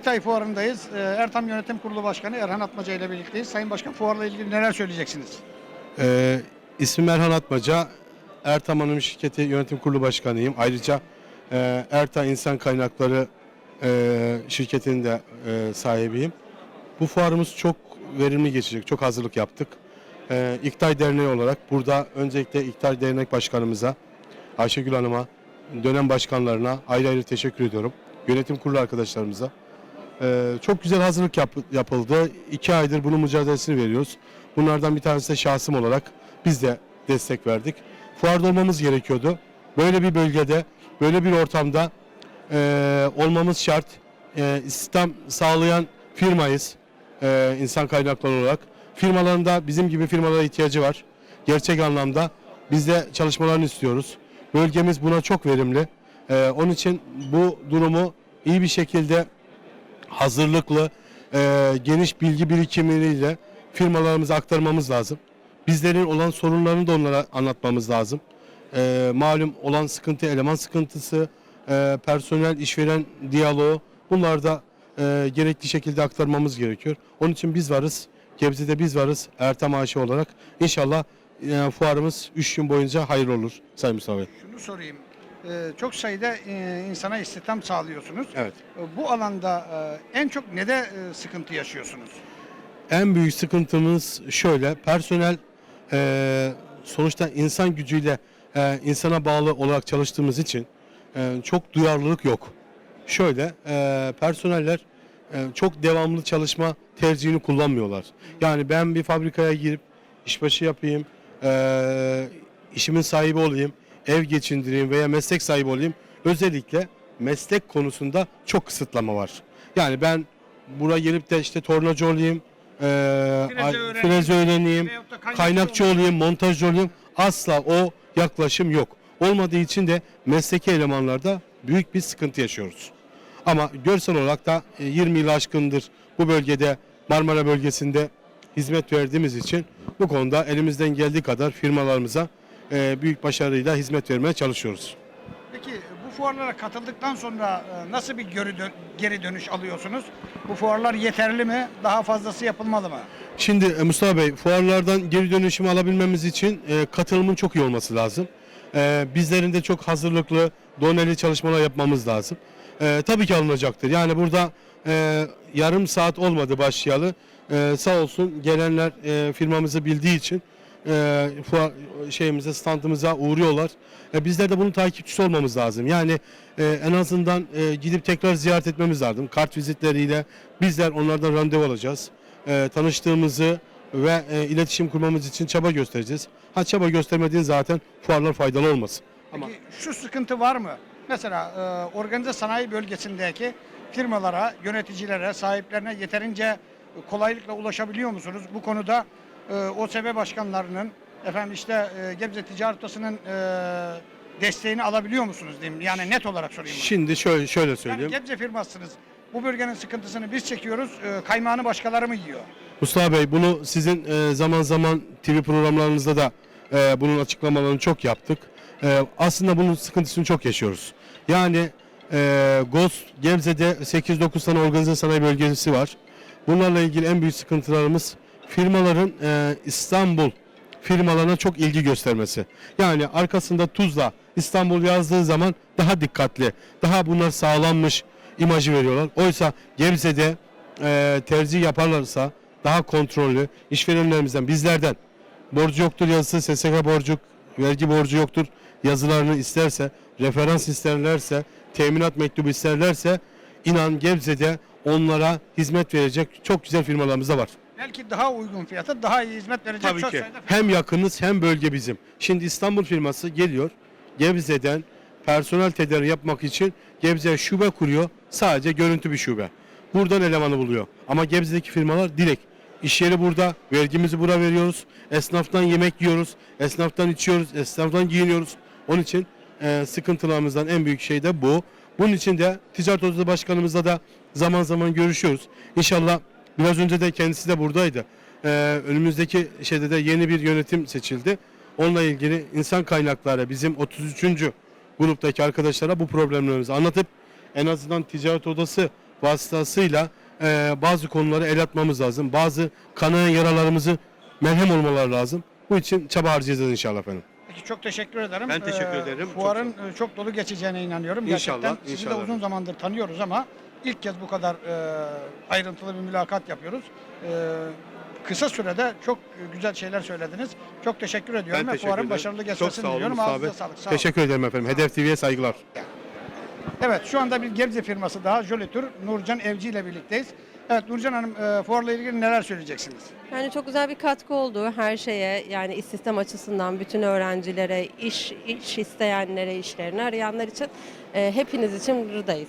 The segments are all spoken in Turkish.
İktay Fuarı'ndayız. Ee, Ertam Yönetim Kurulu Başkanı Erhan Atmaca ile birlikteyiz. Sayın Başkan fuarla ilgili neler söyleyeceksiniz? Ee, ismim Erhan Atmaca. Ertam Anonim Şirketi Yönetim Kurulu Başkanıyım. Ayrıca e, Erta İnsan Kaynakları e, şirketinin de e, sahibiyim. Bu fuarımız çok verimli geçecek. Çok hazırlık yaptık. E, İktay Derneği olarak burada öncelikle İktay Dernek Başkanımıza, Ayşegül Hanım'a, dönem başkanlarına ayrı ayrı teşekkür ediyorum. Yönetim kurulu arkadaşlarımıza. Ee, çok güzel hazırlık yap- yapıldı. İki aydır bunun mücadelesini veriyoruz. Bunlardan bir tanesi de şahsım olarak biz de destek verdik. Fuarda olmamız gerekiyordu. Böyle bir bölgede, böyle bir ortamda e, olmamız şart. E, istihdam sağlayan firmayız e, insan kaynakları olarak. Firmaların da bizim gibi firmalara ihtiyacı var. Gerçek anlamda biz de çalışmalarını istiyoruz. Bölgemiz buna çok verimli. E, onun için bu durumu iyi bir şekilde hazırlıklı, e, geniş bilgi birikimiyle firmalarımıza aktarmamız lazım. Bizlerin olan sorunlarını da onlara anlatmamız lazım. E, malum olan sıkıntı, eleman sıkıntısı, e, personel, işveren diyaloğu bunlar da e, gerekli şekilde aktarmamız gerekiyor. Onun için biz varız. Gebze'de biz varız Ertem AŞ olarak. İnşallah e, fuarımız 3 gün boyunca hayırlı olur Sayın Mustafa Bey. Şunu sorayım. Ee, çok sayıda e, insana istihdam sağlıyorsunuz. Evet. Ee, Bu alanda e, en çok nede e, sıkıntı yaşıyorsunuz? En büyük sıkıntımız şöyle, personel sonuçta insan gücüyle insana bağlı olarak çalıştığımız için çok duyarlılık yok. Şöyle, personeller çok devamlı çalışma tercihini kullanmıyorlar. Yani ben bir fabrikaya girip işbaşı yapayım, işimin sahibi olayım, ev geçindireyim veya meslek sahibi olayım. Özellikle meslek konusunda çok kısıtlama var. Yani ben buraya gelip de işte tornacı olayım, e, freze öğreneyim, kaynakçı olayım, montajcı olayım. Asla o yaklaşım yok. Olmadığı için de mesleki elemanlarda büyük bir sıkıntı yaşıyoruz. Ama görsel olarak da e, 20 yıl aşkındır bu bölgede Marmara bölgesinde hizmet verdiğimiz için bu konuda elimizden geldiği kadar firmalarımıza e, büyük başarıyla hizmet vermeye çalışıyoruz. Peki bu fuarlara katıldıktan sonra e, nasıl bir geri, dön- geri dönüş alıyorsunuz? Bu fuarlar yeterli mi? Daha fazlası yapılmalı mı? Şimdi e, Mustafa Bey fuarlardan geri dönüşümü alabilmemiz için e, katılımın çok iyi olması lazım. E, bizlerin de çok hazırlıklı, doneli çalışmalar yapmamız lazım. E, tabii ki alınacaktır. Yani burada e, yarım saat olmadı başlayalı. E, sağ olsun gelenler e, firmamızı bildiği için e, fuar şeyimize standımıza uğruyorlar. E, bizler de bunun takipçisi olmamız lazım. Yani e, en azından e, gidip tekrar ziyaret etmemiz lazım. Kart vizitleriyle bizler onlardan randevu alacağız. E, tanıştığımızı ve e, iletişim kurmamız için çaba göstereceğiz. Ha çaba göstermediğin zaten fuarlar faydalı olmasın. Peki Ama şu sıkıntı var mı? Mesela e, organize sanayi bölgesindeki firmalara, yöneticilere, sahiplerine yeterince kolaylıkla ulaşabiliyor musunuz? Bu konuda e, OSB başkanlarının, efendim işte e, Gebze Ticaret Odası'nın e, desteğini alabiliyor musunuz diyeyim. Yani net olarak sorayım. bunu. şimdi şöyle şöyle Yani söyleyeyim. Gebze firmasınız. Bu bölgenin sıkıntısını biz çekiyoruz. E, kaymağını başkaları mı yiyor? Mustafa Bey bunu sizin e, zaman zaman TV programlarınızda da e, bunun açıklamalarını çok yaptık. E, aslında bunun sıkıntısını çok yaşıyoruz. Yani e, GOS Gebze'de 8-9 tane organize sanayi bölgesi var. Bunlarla ilgili en büyük sıkıntılarımız firmaların e, İstanbul firmalarına çok ilgi göstermesi. Yani arkasında Tuzla, İstanbul yazdığı zaman daha dikkatli, daha bunlar sağlanmış imajı veriyorlar. Oysa Gebze'de e, tercih yaparlarsa daha kontrollü işverenlerimizden bizlerden borcu yoktur yazısı SSK borcu vergi borcu yoktur yazılarını isterse referans isterlerse teminat mektubu isterlerse inan Gebze'de onlara hizmet verecek çok güzel firmalarımız da var. Belki daha uygun fiyata daha iyi hizmet verecek Tabii çok ki. sayıda firma. Hem yakınız hem bölge bizim. Şimdi İstanbul firması geliyor. Gebze'den personel tedarik yapmak için Gebze şube kuruyor. Sadece görüntü bir şube. Buradan elemanı buluyor. Ama Gebze'deki firmalar direkt iş yeri burada, vergimizi bura veriyoruz. Esnaftan yemek yiyoruz, esnaftan içiyoruz, esnaftan giyiniyoruz. Onun için e, sıkıntılarımızdan en büyük şey de bu. Bunun için de Ticaret Odası Başkanımızla da zaman zaman görüşüyoruz. İnşallah biraz önce de kendisi de buradaydı. Ee, önümüzdeki şeyde de yeni bir yönetim seçildi. Onunla ilgili insan kaynakları bizim 33. gruptaki arkadaşlara bu problemlerimizi anlatıp en azından ticaret odası vasıtasıyla e, bazı konuları el atmamız lazım. Bazı kanayan yaralarımızı merhem olmaları lazım. Bu için çaba harcayacağız inşallah efendim. Peki çok teşekkür ederim. Ben teşekkür Ee, ederim. Çok Fuarın e, çok, dolu geçeceğine inanıyorum. İnşallah, Gerçekten sizi de inşallah. uzun zamandır tanıyoruz ama ilk kez bu kadar e, ayrıntılı bir mülakat yapıyoruz. E, kısa sürede çok güzel şeyler söylediniz. Çok teşekkür ediyorum ve fuarın başarılı geçmesini Çok diliyorum. Ağzınıza sağlık. Sağ olun. Teşekkür ederim efendim. Hedef TV'ye saygılar. Evet şu anda bir Gebze firması daha Jolitür Nurcan Evci ile birlikteyiz. Evet Nurcan Hanım e, fuarla ilgili neler söyleyeceksiniz? Yani çok güzel bir katkı oldu her şeye yani istihdam açısından bütün öğrencilere, iş iş isteyenlere, işlerini arayanlar için e, hepiniz için buradayız.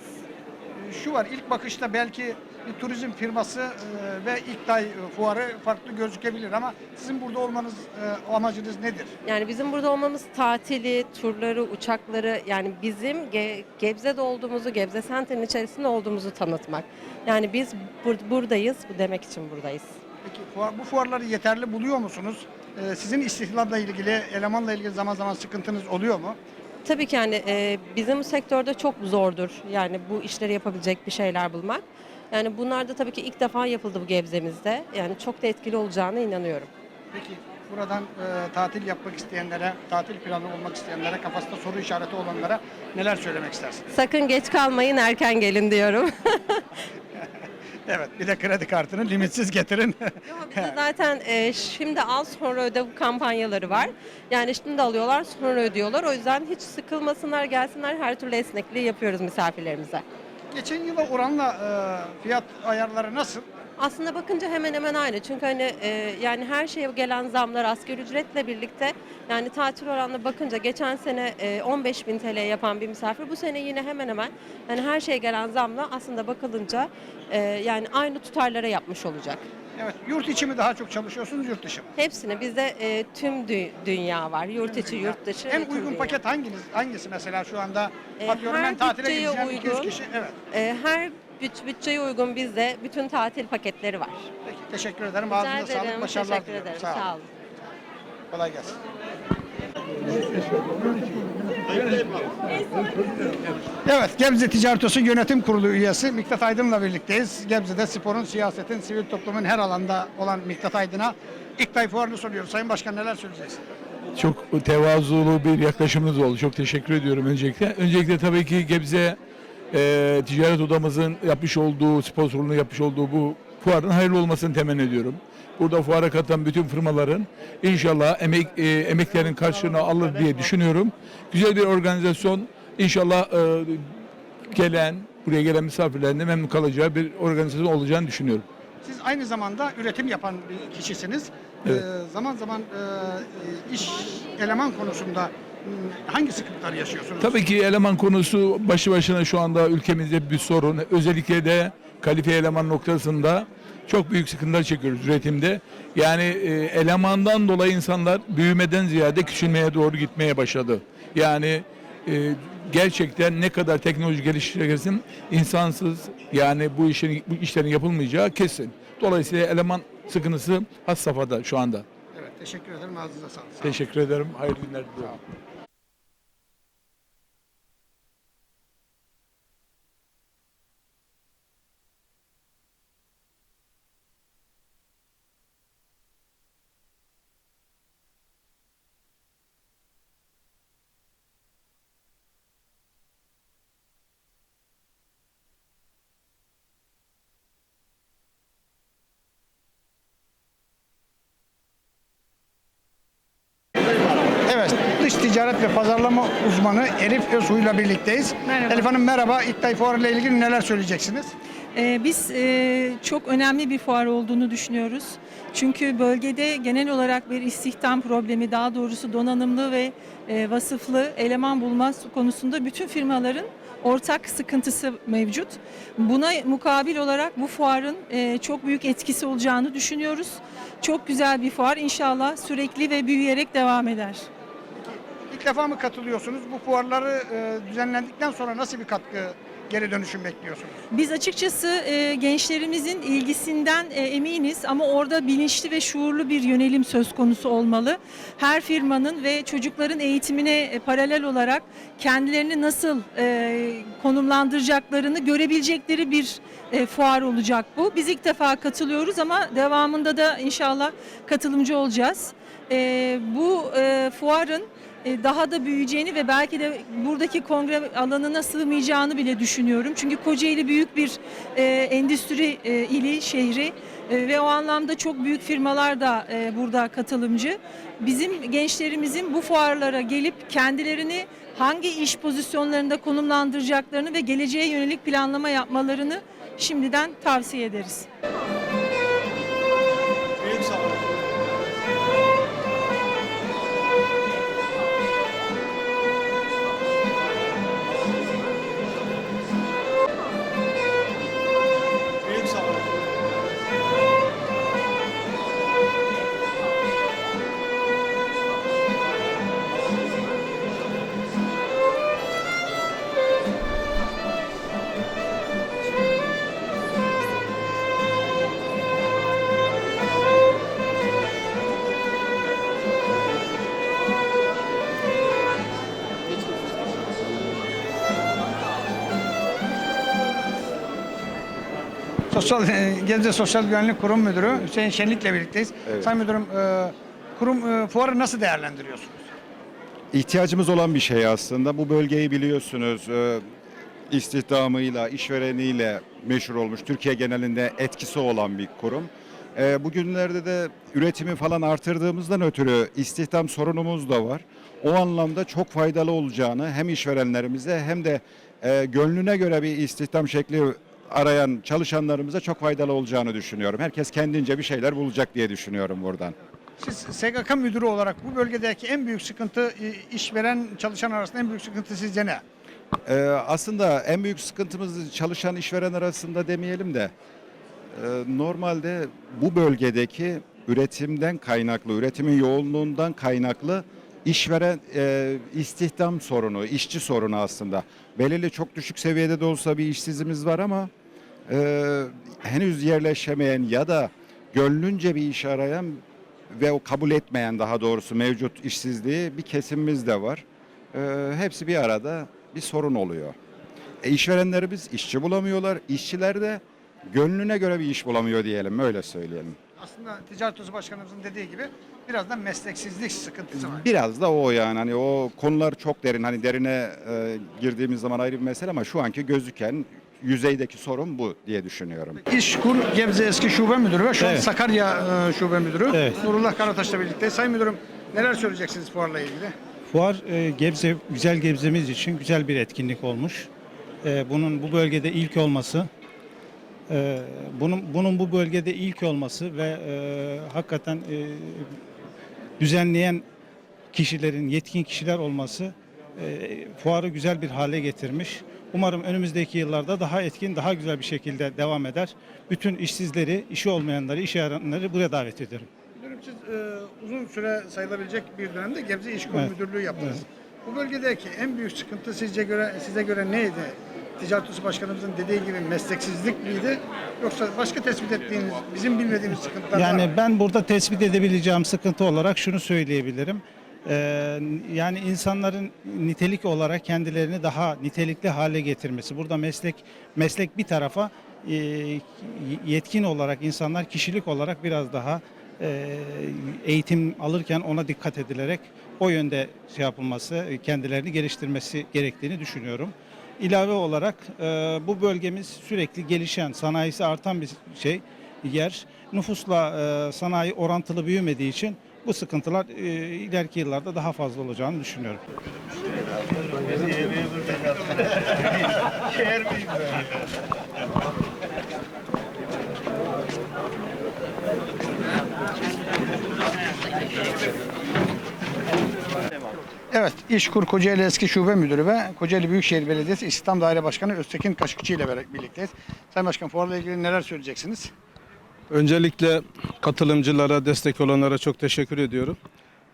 Şu var ilk bakışta belki bir turizm firması e, ve İktay fuarı farklı gözükebilir ama sizin burada olmanız e, amacınız nedir? Yani bizim burada olmamız tatili, turları, uçakları yani bizim Ge- Gebze'de olduğumuzu, Gebze Center'ın içerisinde olduğumuzu tanıtmak. Yani biz bur- buradayız, bu demek için buradayız. Peki fuar- bu fuarları yeterli buluyor musunuz? E, sizin istihdamla ilgili, elemanla ilgili zaman zaman sıkıntınız oluyor mu? Tabii ki yani e, bizim sektörde çok zordur. Yani bu işleri yapabilecek bir şeyler bulmak. Yani bunlar da tabii ki ilk defa yapıldı bu Gebze'mizde. Yani çok da etkili olacağına inanıyorum. Peki buradan e, tatil yapmak isteyenlere, tatil planı olmak isteyenlere, kafasında soru işareti olanlara neler söylemek istersiniz? Sakın geç kalmayın, erken gelin diyorum. Evet, bir de kredi kartını limitsiz getirin. Bizde zaten e, şimdi al sonra öde kampanyaları var. Yani şimdi alıyorlar sonra ödüyorlar. O yüzden hiç sıkılmasınlar, gelsinler. Her türlü esnekliği yapıyoruz misafirlerimize. Geçen yıla oranla e, fiyat ayarları nasıl? Aslında bakınca hemen hemen aynı. Çünkü hani e, yani her şeye gelen zamlar asgari ücretle birlikte yani tatil oranına bakınca geçen sene e, 15 bin TL yapan bir misafir bu sene yine hemen hemen yani her şeye gelen zamla aslında bakılınca e, yani aynı tutarlara yapmış olacak. Evet, yurt içi mi daha çok çalışıyorsunuz, yurt dışı mı? Hepsini bizde e, tüm dü- dünya var. Yurt içi, yurt dışı. ve En tüm uygun dünya. paket hanginiz, hangisi mesela şu anda? E, Atıyorum her ben tatile bütçeye gideceğim 200 uygun. kişi. Evet. E, her büt- bütçeye uygun bizde bütün tatil paketleri var. Peki, teşekkür ederim. Rica Ağzınıza sağlık, ederim. başarılar Teşekkür diliyorum. ederim. Sağ olun. Sağ olun. Kolay gelsin. Evet, Gebze Ticaret Odası Yönetim Kurulu üyesi Miktat Aydın'la birlikteyiz. Gebze'de sporun, siyasetin, sivil toplumun her alanda olan Miktat Aydın'a İktay Fuarı'nı soruyoruz. Sayın Başkan neler söyleyeceksin? Çok tevazulu bir yaklaşımınız oldu. Çok teşekkür ediyorum öncelikle. Öncelikle tabii ki Gebze e, Ticaret Odamızın yapmış olduğu, sponsorluğunu yapmış olduğu bu fuarın hayırlı olmasını temenni ediyorum. Burada fuara katılan bütün firmaların inşallah emek e, emeklerin karşılığını alır diye düşünüyorum. Güzel bir organizasyon. İnşallah e, gelen, buraya gelen misafirlerin de memnun kalacağı bir organizasyon olacağını düşünüyorum. Siz aynı zamanda üretim yapan bir kişisiniz. Evet. Ee, zaman zaman e, iş eleman konusunda m, hangi sıkıntıları yaşıyorsunuz? Tabii ki eleman konusu başı başına şu anda ülkemizde bir sorun. Özellikle de kalifiye eleman noktasında çok büyük sıkıntılar çekiyoruz üretimde. Yani e, elemandan dolayı insanlar büyümeden ziyade küçülmeye doğru gitmeye başladı. Yani e, gerçekten ne kadar teknoloji geliştirirsin insansız yani bu işin bu işlerin yapılmayacağı kesin. Dolayısıyla eleman sıkıntısı has safhada şu anda. Evet, teşekkür ederim. Ağzınıza sağlık. Sağ. Teşekkür ederim. Hayırlı günler diliyorum. Evet, dış ticaret ve pazarlama uzmanı Elif Özhu'yla birlikteyiz. Merhaba. Elif Hanım merhaba. İktay Fuarı ile ilgili neler söyleyeceksiniz? Ee, biz e, çok önemli bir fuar olduğunu düşünüyoruz. Çünkü bölgede genel olarak bir istihdam problemi, daha doğrusu donanımlı ve e, vasıflı eleman bulma konusunda bütün firmaların ortak sıkıntısı mevcut. Buna mukabil olarak bu fuarın e, çok büyük etkisi olacağını düşünüyoruz. Çok güzel bir fuar. İnşallah sürekli ve büyüyerek devam eder. İlk defa mı katılıyorsunuz? Bu fuarları e, düzenlendikten sonra nasıl bir katkı geri dönüşüm bekliyorsunuz? Biz açıkçası e, gençlerimizin ilgisinden e, eminiz ama orada bilinçli ve şuurlu bir yönelim söz konusu olmalı. Her firmanın ve çocukların eğitimine e, paralel olarak kendilerini nasıl e, konumlandıracaklarını görebilecekleri bir e, fuar olacak bu. Biz ilk defa katılıyoruz ama devamında da inşallah katılımcı olacağız. E, bu e, fuarın daha da büyüyeceğini ve belki de buradaki kongre alanına sığmayacağını bile düşünüyorum. Çünkü Kocaeli büyük bir e, endüstri e, ili, şehri e, ve o anlamda çok büyük firmalar da e, burada katılımcı. Bizim gençlerimizin bu fuarlara gelip kendilerini hangi iş pozisyonlarında konumlandıracaklarını ve geleceğe yönelik planlama yapmalarını şimdiden tavsiye ederiz. Sosyal e, Gebze Sosyal Güvenlik Kurum Müdürü Hüseyin Şenlik'le birlikteyiz. Evet. Sayın Müdürüm, e, kurum e, fuarı nasıl değerlendiriyorsunuz? İhtiyacımız olan bir şey aslında. Bu bölgeyi biliyorsunuz e, istihdamıyla, işvereniyle meşhur olmuş, Türkiye genelinde etkisi olan bir kurum. E, Bugünlerde de üretimi falan artırdığımızdan ötürü istihdam sorunumuz da var. O anlamda çok faydalı olacağını hem işverenlerimize hem de e, gönlüne göre bir istihdam şekli arayan çalışanlarımıza çok faydalı olacağını düşünüyorum. Herkes kendince bir şeyler bulacak diye düşünüyorum buradan. Siz SGK müdürü olarak bu bölgedeki en büyük sıkıntı e, işveren çalışan arasında en büyük sıkıntı sizce ne? Ee, aslında en büyük sıkıntımız çalışan işveren arasında demeyelim de e, normalde bu bölgedeki üretimden kaynaklı, üretimin yoğunluğundan kaynaklı işveren e, istihdam sorunu, işçi sorunu aslında. Belirli çok düşük seviyede de olsa bir işsizimiz var ama e, henüz yerleşemeyen ya da gönlünce bir iş arayan ve o kabul etmeyen daha doğrusu mevcut işsizliği bir kesimimiz de var. E, hepsi bir arada bir sorun oluyor. E, işverenlerimiz işçi bulamıyorlar, işçiler de gönlüne göre bir iş bulamıyor diyelim, öyle söyleyelim. Aslında Ticaret Odası Başkanımızın dediği gibi biraz da mesleksizlik sıkıntısı var. Biraz da o yani hani o konular çok derin hani derine e, girdiğimiz zaman ayrı bir mesele ama şu anki gözüken yüzeydeki sorun bu diye düşünüyorum. İşkur Gebze eski şube müdürü ve şu an Evet. Sakarya e, şube müdürü Evet. Nurullah Karataş'la birlikte. Sayın müdürüm neler söyleyeceksiniz fuarla ilgili? Fuar e, Gebze, güzel Gebze'miz için güzel bir etkinlik olmuş. E, bunun bu bölgede ilk olması, e, bunun bunun bu bölgede ilk olması ve e, hakikaten e, düzenleyen kişilerin, yetkin kişiler olması e, fuarı güzel bir hale getirmiş. Umarım önümüzdeki yıllarda daha etkin, daha güzel bir şekilde devam eder. Bütün işsizleri, işi olmayanları, işe arayanları buraya davet ediyorum. Müdürüm siz e, uzun süre sayılabilecek bir dönemde Gebze İşkur Evet. Müdürlüğü yaptınız. Bu bölgedeki en büyük sıkıntı sizce göre size göre neydi? Ticaret Odası Başkanımızın dediği gibi mesleksizlik miydi? Yoksa başka tespit ettiğiniz, bizim bilmediğimiz sıkıntılar var Yani mı? ben burada tespit edebileceğim sıkıntı olarak şunu söyleyebilirim. Ee, yani insanların nitelik olarak kendilerini daha nitelikli hale getirmesi. Burada meslek meslek bir tarafa e, yetkin olarak insanlar kişilik olarak biraz daha e, eğitim alırken ona dikkat edilerek o yönde şey yapılması, kendilerini geliştirmesi gerektiğini düşünüyorum. İlave olarak e, bu bölgemiz sürekli gelişen, sanayisi artan bir şey yer. Nüfusla sanayi orantılı büyümediği için bu sıkıntılar e, ileriki yıllarda daha fazla olacağını düşünüyorum. Evet, İşkur Kocaeli Eski Şube Müdürü ve Kocaeli Büyükşehir Belediyesi İstihdam Daire Başkanı Öztekin Kaşıkçı ile birlikteyiz. Sayın Başkan fuarla ilgili neler söyleyeceksiniz? Öncelikle katılımcılara, destek olanlara çok teşekkür ediyorum.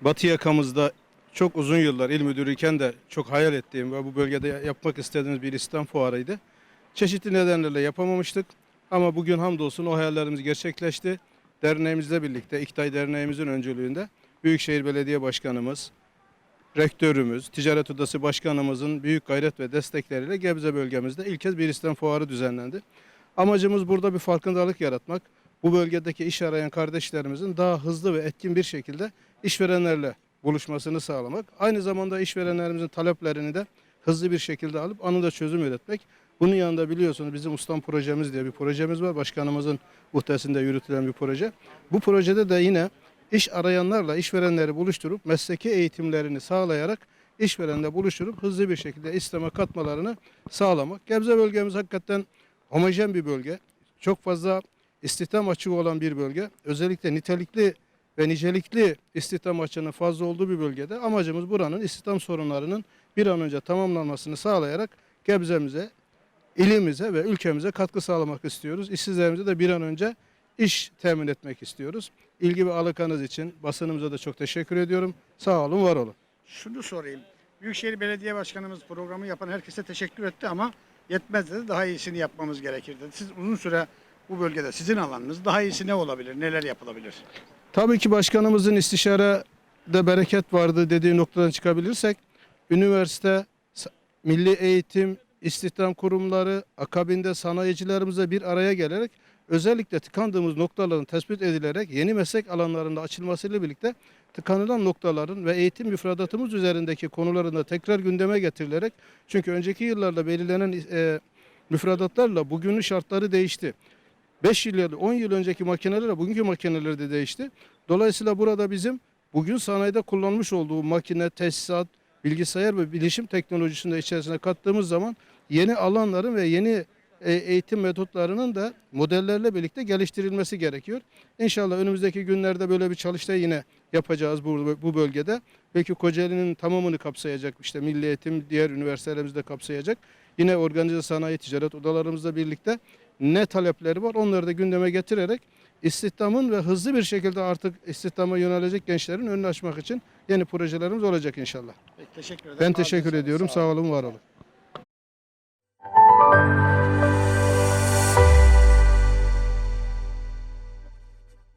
Batı yakamızda çok uzun yıllar il müdürüyken de çok hayal ettiğim ve bu bölgede yapmak istediğimiz bir İslam fuarıydı. Çeşitli nedenlerle yapamamıştık. Ama bugün hamdolsun o hayallerimiz gerçekleşti. Derneğimizle birlikte, İktay Derneğimizin öncülüğünde Büyükşehir Belediye Başkanımız, rektörümüz, Ticaret Odası Başkanımızın büyük gayret ve destekleriyle Gebze bölgemizde ilk kez bir İslam fuarı düzenlendi. Amacımız burada bir farkındalık yaratmak. Bu bölgedeki iş arayan kardeşlerimizin daha hızlı ve etkin bir şekilde işverenlerle buluşmasını sağlamak. Aynı zamanda işverenlerimizin taleplerini de hızlı bir şekilde alıp anında çözüm üretmek. Bunun yanında biliyorsunuz bizim ustam projemiz diye bir projemiz var. Başkanımızın muhtesinde yürütülen bir proje. Bu projede de yine iş arayanlarla işverenleri buluşturup mesleki eğitimlerini sağlayarak işverenle buluşturup hızlı bir şekilde İslam'a katmalarını sağlamak. Gebze bölgemiz hakikaten homojen bir bölge. Çok fazla istihdam açığı olan bir bölge. Özellikle nitelikli ve nicelikli istihdam açığının fazla olduğu bir bölgede amacımız buranın istihdam sorunlarının bir an önce tamamlanmasını sağlayarak Gebze'mize, ilimize ve ülkemize katkı sağlamak istiyoruz. İşsizlerimize de bir an önce iş temin etmek istiyoruz. İlgi ve alakanız için basınımıza da çok teşekkür ediyorum. Sağ olun, var olun. Şunu sorayım. Büyükşehir Belediye Başkanımız programı yapan herkese teşekkür etti ama yetmez dedi. Daha iyisini yapmamız gerekir dedi. Siz uzun süre bu bölgede sizin alanınız daha iyisi ne olabilir? Neler yapılabilir? Tabii ki başkanımızın istişarede bereket vardı dediği noktadan çıkabilirsek, üniversite, milli eğitim, istihdam kurumları, akabinde sanayicilerimize bir araya gelerek özellikle tıkandığımız noktaların tespit edilerek yeni meslek alanlarında açılmasıyla birlikte tıkanılan noktaların ve eğitim müfredatımız üzerindeki konuların da tekrar gündeme getirilerek çünkü önceki yıllarda belirlenen e, müfredatlarla bugünün şartları değişti. 5 yıl ya da 10 yıl önceki makinelerle bugünkü makineler de değişti. Dolayısıyla burada bizim bugün sanayide kullanmış olduğu makine, tesisat, bilgisayar ve bilişim teknolojisini de içerisine kattığımız zaman yeni alanların ve yeni e, eğitim metotlarının da modellerle birlikte geliştirilmesi gerekiyor. İnşallah önümüzdeki günlerde böyle bir çalıştay yine yapacağız bu, bu bölgede. Belki Kocaeli'nin tamamını kapsayacak, işte Milli Eğitim, diğer üniversitelerimizi de kapsayacak. Yine organize sanayi, ticaret odalarımızla birlikte ne talepleri var onları da gündeme getirerek istihdamın ve hızlı bir şekilde artık istihdama yönelecek gençlerin önünü açmak için yeni projelerimiz olacak inşallah. Peki, teşekkür ederim. Ben teşekkür Abi, ediyorum. Sağ olun, sağ olun var olun.